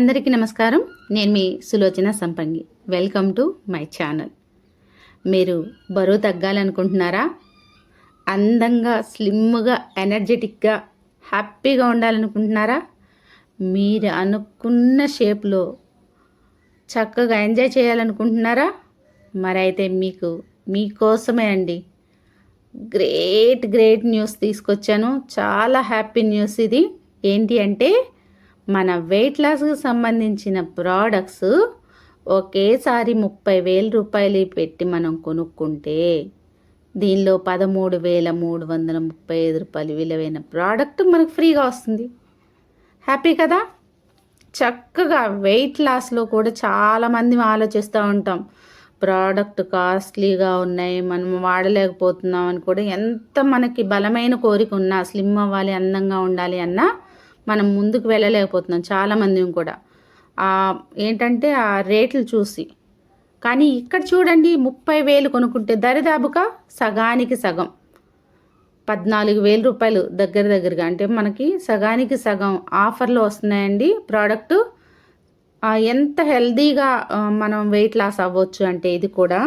అందరికీ నమస్కారం. నేను మీ Sulochana Sampangi. Welcome to my channel మీరు బరువు తగ్గాలనుకుంటున్నారా? అందంగా స్లిమ్గా ఎనర్జెటిక్గా హ్యాపీగా ఉండాలనుకుంటున్నారా? మీరు అనుకున్న షేప్లో చక్కగా ఎంజాయ్ చేయాలనుకుంటున్నారా? మరైతే మీకు మీకోసమే అండి. గ్రేట్ గ్రేట్ న్యూస్ తీసుకొచ్చాను. చాలా హ్యాపీ న్యూస్ ఇది. ఏంటి అంటే మన వెయిట్ లాస్కి సంబంధించిన ప్రోడక్ట్స్ ఒకేసారి ముప్పై వేల రూపాయలు పెట్టి మనం కొనుక్కుంటే దీనిలో పదమూడు వేల మూడు వందల ముప్పై ఐదు రూపాయలు విలువైన ప్రోడక్ట్ మనకు ఫ్రీగా వస్తుంది. హ్యాపీ కదా? చక్కగా వెయిట్ లాస్లో కూడా చాలామంది ఆలోచిస్తూ ఉంటాం. ప్రోడక్ట్ కాస్ట్లీగా ఉన్నాయి మనం వాడలేకపోతున్నాం అని కూడా ఎంత మనకి బలమైన కోరిక ఉన్నా స్లిమ్ అవ్వాలి అందంగా ఉండాలి అన్నా మనం ముందుకు వెళ్ళలేకపోతున్నాం చాలామంది కూడా. ఏంటంటే ఆ రేట్లు చూసి. కానీ ఇక్కడ చూడండి ముప్పై వేలు కొనుక్కుంటే దరిదాపుగా సగానికి సగం. పద్నాలుగు వేల రూపాయలు దగ్గర దగ్గరగా. అంటే మనకి సగానికి సగం ఆఫర్లు వస్తున్నాయండి. ప్రోడక్ట్ ఎంత హెల్దీగా మనం వెయిట్ లాస్ అవ్వచ్చు అంటే ఇది కూడా.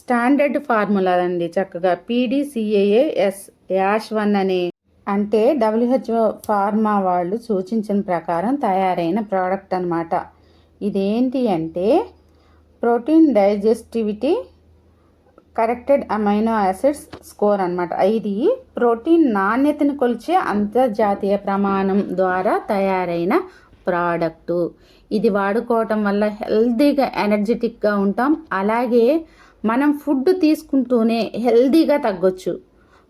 స్టాండర్డ్ ఫార్ములా అండి చక్కగా. పీడీసీఏఎస్ యాష్ వన్ అనే అంటే డబ్ల్యూహెచ్ఓ ఫార్మా వాళ్ళు సూచించిన ప్రకారం తయారైన ప్రోడక్ట్ అనమాట ఇదేంటి అంటే protein digestibility corrected amino acids score అనమాట ఇది ప్రోటీన్ నాణ్యతను కొలిచే అంతర్జాతీయ ప్రమాణం ద్వారా తయారైన ప్రోడక్టు. ఇది వాడుకోవటం వల్ల హెల్తీగా ఎనర్జెటిక్గా ఉంటాం. అలాగే మనం ఫుడ్ తీసుకుంటూనే హెల్తీగా తగ్గొచ్చు.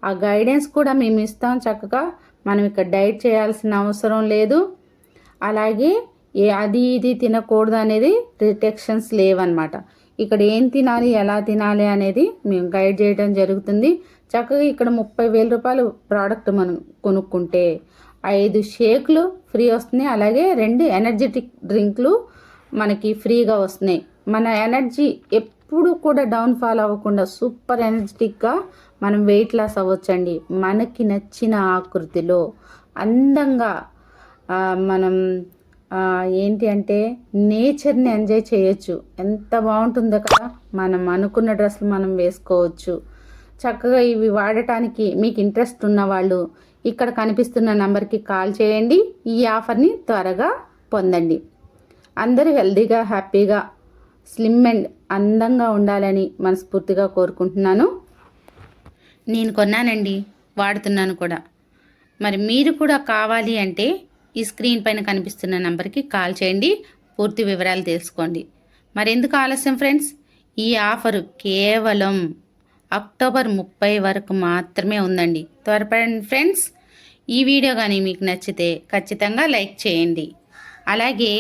ఆ గైడెన్స్ కూడా మేము ఇస్తాం చక్కగా. మనం ఇక్కడ డైట్ చేయాల్సిన అవసరం లేదు. అలాగే ఏ అది ఇది తినకూడదు అనేది రిటెక్షన్స్ లేవన్నమాట. ఇక్కడ ఏం తినాలి ఎలా తినాలి అనేది మేము గైడ్ చేయడం జరుగుతుంది. చక్కగా ఇక్కడ ముప్పై వేల రూపాయలు ప్రోడక్ట్ మనం కొనుక్కుంటే ఐదు షేక్లు ఫ్రీ వస్తున్నాయి. అలాగే రెండు ఎనర్జెటిక్ డ్రింక్లు మనకి ఫ్రీగా వస్తున్నాయి. మన ఎనర్జీ ఎప్పుడు కూడా డౌన్ ఫాల్ అవ్వకుండా సూపర్ ఎనర్జెటిక్గా మనం వెయిట్ లాస్ అవ్వచ్చండి. మనకి నచ్చిన ఆకృతిలో అందంగా మనం ఏంటి అంటే నేచర్ని ఎంజాయ్ చేయొచ్చు. ఎంత బాగుంటుందో కదా మనం అనుకున్న డ్రెస్సులు మనం వేసుకోవచ్చు. చక్కగా ఇవి వాడటానికి మీకు ఇంట్రెస్ట్ ఉన్న వాళ్ళు ఇక్కడ కనిపిస్తున్న నెంబర్కి కాల్ చేయండి. ఈ ఆఫర్ని త్వరగా పొందండి. అందరూ హెల్తీగా హ్యాపీగా స్లిమ్ అండ్ అందంగా ఉండాలని మనస్ఫూర్తిగా కోరుకుంటున్నాను. నేను కొన్నానండి వాడుతున్నాను కూడా. మరి మీరు కూడా కావాలి అంటే ఈ స్క్రీన్ పైన కనిపిస్తున్న నంబర్కి కాల్ చేయండి పూర్తి వివరాలు తెలుసుకోండి. మరి ఎందుకు ఆలస్యం ఫ్రెండ్స్? ఈ ఆఫరు కేవలం అక్టోబర్ ముప్పై వరకు మాత్రమే ఉందండి. త్వరపడండి ఫ్రెండ్స్. ఈ వీడియో కానీ మీకు నచ్చితే ఖచ్చితంగా లైక్ చేయండి. అలాగే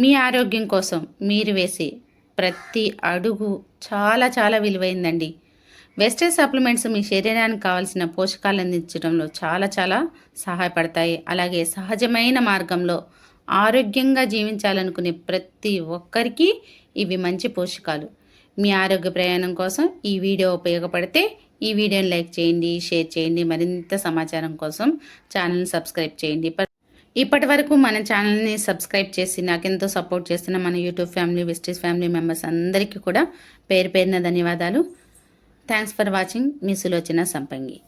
మీ ఆరోగ్యం కోసం మీరు వేసే ప్రతి అడుగు చాలా చాలా విలువైందండి. వెస్టర్న్ సప్లిమెంట్స్ మీ శరీరానికి కావాల్సిన పోషకాలు అందించడంలో చాలా చాలా సహాయపడతాయి. అలాగే సహజమైన మార్గంలో ఆరోగ్యంగా జీవించాలనుకునే ప్రతి ఒక్కరికి ఇవి మంచి పోషకాలు. మీ ఆరోగ్య ప్రయాణం కోసం ఈ వీడియో ఉపయోగపడితే ఈ వీడియోని లైక్ చేయండి షేర్ చేయండి. మరింత సమాచారం కోసం ఛానల్ని సబ్స్క్రైబ్ చేయండి. ఇప్పటి వరకు మన ఛానల్ని సబ్స్క్రైబ్ చేసి నాకెంతో సపోర్ట్ చేస్తున్న మన యూట్యూబ్ ఫ్యామిలీ విస్టీస్ ఫ్యామిలీ మెంబర్స్ అందరికీ కూడా పేరు పేరున ధన్యవాదాలు. Thanks for watching. మీ సులోచన సంపంగి.